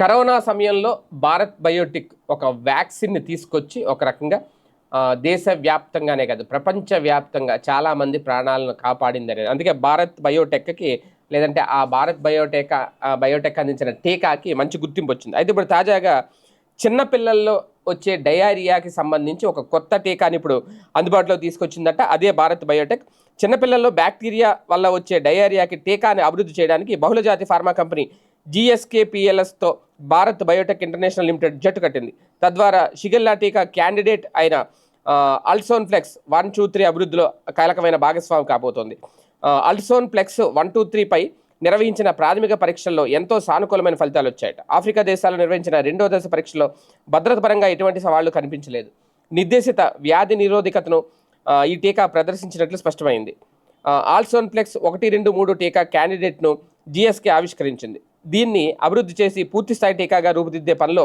Corona సమయంలో Bharat Biotique ఒక వ్యాక్సిన్ని తీసుకొచ్చి ఒక రకంగా దేశవ్యాప్తంగానే కాదు ప్రపంచవ్యాప్తంగా చాలామంది ప్రాణాలను కాపాడింది అనేది అందుకే భారత్ బయోటెక్కి లేదంటే ఆ భారత్ బయోటెక్ బయోటెక్ అందించిన టీకాకి మంచి గుర్తింపు వచ్చింది. అయితే ఇప్పుడు తాజాగా చిన్నపిల్లల్లో వచ్చే డయారియాకి సంబంధించి ఒక కొత్త టీకాని ఇప్పుడు అందుబాటులో తీసుకొచ్చిందట. అదే భారత్ బయోటెక్. చిన్నపిల్లల్లో బ్యాక్టీరియా వల్ల వచ్చే డయారియాకి టీకాని అభివృద్ధి చేయడానికి బహుళజాతి ఫార్మా కంపెనీ జిఎస్కేపిఎల్ఎస్తో భారత్ బయోటెక్ ఇంటర్నేషనల్ లిమిటెడ్ జట్టు కట్టింది. తద్వారా షిగెల్లా టీకా క్యాండిడేట్ అయిన అల్సోన్ ఫ్లెక్స్ వన్ టూ త్రీ అభివృద్ధిలో కీలకమైన భాగస్వామి కాబోతోంది. అల్సోన్ ఫ్లెక్స్ వన్ టూ త్రీపై నిర్వహించిన ప్రాథమిక పరీక్షల్లో ఎంతో సానుకూలమైన ఫలితాలు వచ్చాయట. ఆఫ్రికా దేశాల్లో నిర్వహించిన రెండో దశ పరీక్షలో భద్రత పరంగా ఎటువంటి సవాళ్ళు కనిపించలేదు. నిర్దేశిత వ్యాధి నిరోధకతను ఈ టీకా ప్రదర్శించినట్లు స్పష్టమైంది. ఆల్సోన్ప్లెక్స్ ఆల్సోన్ ఒకటి రెండు మూడు టీకా క్యాండిడేట్ను జిఎస్కే ఆవిష్కరించింది. దీన్ని అభివృద్ధి చేసి పూర్తిస్థాయి టీకాగా రూపుదిద్దే పనిలో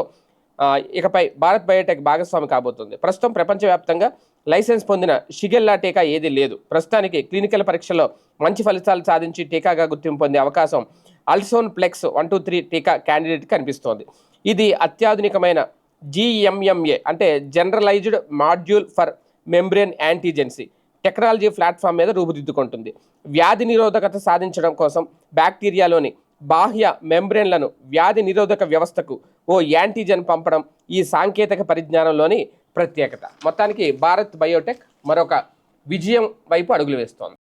ఇకపై భారత్ బయోటెక్ భాగస్వామి కాబోతుంది. ప్రస్తుతం ప్రపంచవ్యాప్తంగా లైసెన్స్ పొందిన షిగెల్లా టీకా ఏదీ లేదు. ప్రస్తుతానికి క్లినికల్ పరీక్షల్లో మంచి ఫలితాలు సాధించి టీకాగా గుర్తింపు పొందే అవకాశం అల్సోన్ ప్లెక్స్ వన్ టూ త్రీ టీకా క్యాండిడేట్ కనిపిస్తోంది. ఇది అత్యాధునికమైన జిఎంఎంఏ అంటే generalised module for membrane antigens. Technology platform మీద రూపుదిద్దుకుంటుంది. వ్యాధి నిరోధకత సాధించడం కోసం బ్యాక్టీరియాలోని బాహ్య మెంబ్రేన్లను వ్యాధి నిరోధక వ్యవస్థకు ఓ యాంటీజెన్ పంపడం ఈ సాంకేతిక పరిజ్ఞానంలోని ప్రత్యేకత. మొత్తానికి భారత్ బయోటెక్ మరొక విజయం వైపు అడుగులు వేస్తోంది.